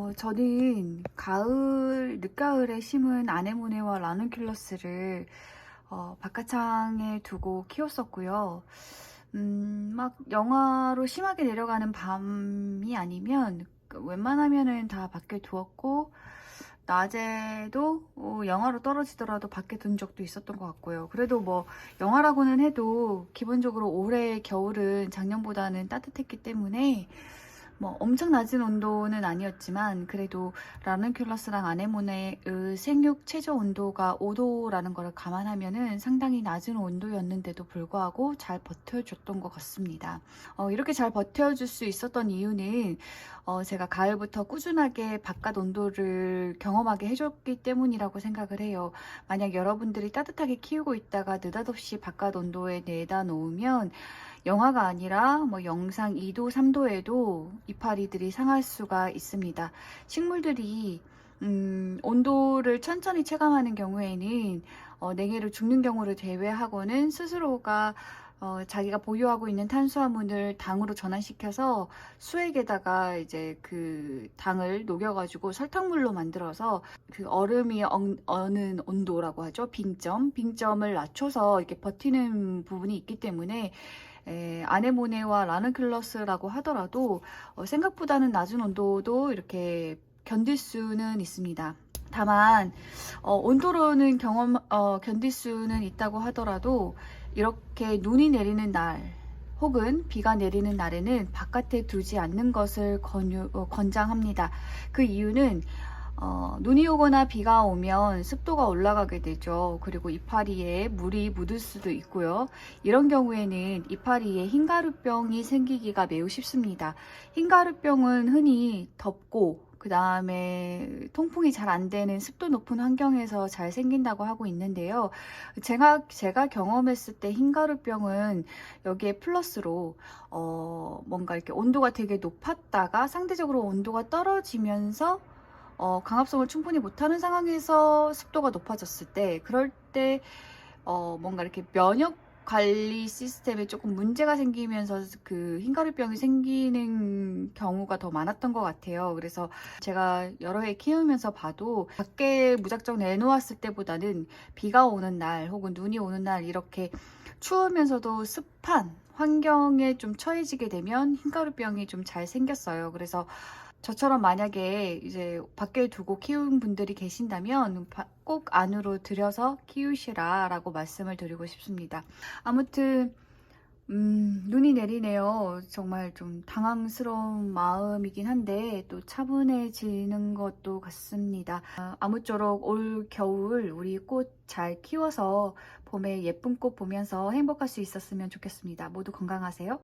어, 저는 가을, 늦가을에 심은 아네모네와 라눈큘러스를 어, 바깥창에 두고 키웠었고요. 음, 막 영하로 심하게 내려가는 밤이 아니면 그 웬만하면은 다 밖에 두었고 낮에도 어, 영하로 떨어지더라도 밖에 둔 적도 있었던 것 같고요. 그래도 뭐 영하라고는 해도 기본적으로 올해 겨울은 작년보다는 따뜻했기 때문에 뭐 엄청 낮은 온도는 아니었지만 그래도 라눈큘러스랑 아네모네의 생육 최저 온도가 5도라는 걸 감안하면은 상당히 낮은 온도였는데도 불구하고 잘 버텨줬던 것 같습니다. 어, 이렇게 잘 버텨줄 수 있었던 이유는 어, 제가 가을부터 꾸준하게 바깥 온도를 경험하게 해줬기 때문이라고 생각을 해요. 만약 여러분들이 따뜻하게 키우고 있다가 느닷없이 바깥 온도에 내다 놓으면 영하가 아니라 뭐 영상 2도, 3도에도 이파리들이 상할 수가 있습니다. 식물들이 음, 온도를 천천히 체감하는 경우에는 어, 냉해로 죽는 경우를 제외하고는 스스로가 어, 자기가 보유하고 있는 탄수화물을 당으로 전환시켜서 수액에다가 이제 그 당을 녹여가지고 설탕물로 만들어서 그 얼음이 엉- 어는 온도라고 하죠. 빙점, 빙점을 낮춰서 이렇게 버티는 부분이 있기 때문에 에, 아네모네와 라는클러스라고 하더라도 어, 생각보다는 낮은 온도도 이렇게 견딜 수는 있습니다. 다만 어, 온도로는 경험 어, 견딜 수는 있다고 하더라도 이렇게 눈이 내리는 날 혹은 비가 내리는 날에는 바깥에 두지 않는 것을 권유, 어, 권장합니다. 그 이유는 어, 눈이 오거나 비가 오면 습도가 올라가게 되죠. 그리고 이파리에 물이 묻을 수도 있고요. 이런 경우에는 이파리에 흰가루병이 생기기가 매우 쉽습니다. 흰가루병은 흔히 덥고 그 다음에 통풍이 잘 안 되는 습도 높은 환경에서 잘 생긴다고 하고 있는데요. 제가, 제가 경험했을 때 흰가루병은 여기에 플러스로, 어, 뭔가 이렇게 온도가 되게 높았다가 상대적으로 온도가 떨어지면서 어, 강압성을 충분히 못하는 상황에서 습도가 높아졌을 때, 그럴 때, 어, 뭔가 이렇게 면역 관리 시스템에 조금 문제가 생기면서 그 흰가루병이 생기는 경우가 더 많았던 것 같아요. 그래서 제가 여러 해 키우면서 봐도 밖에 무작정 내놓았을 때보다는 비가 오는 날 혹은 눈이 오는 날 이렇게 추우면서도 습한 환경에 좀 처해지게 되면 흰가루병이 좀 잘 생겼어요. 그래서 저처럼 만약에 이제 밖에 두고 키운 분들이 계신다면 바- 꼭 안으로 들여서 키우시라 라고 말씀을 드리고 싶습니다. 아무튼 음, 눈이 내리네요. 정말 좀 당황스러운 마음이긴 한데 또 차분해지는 것도 같습니다. 아, 아무쪼록 올 겨울 우리 꽃 잘 키워서 봄에 예쁜 꽃 보면서 행복할 수 있었으면 좋겠습니다. 모두 건강하세요.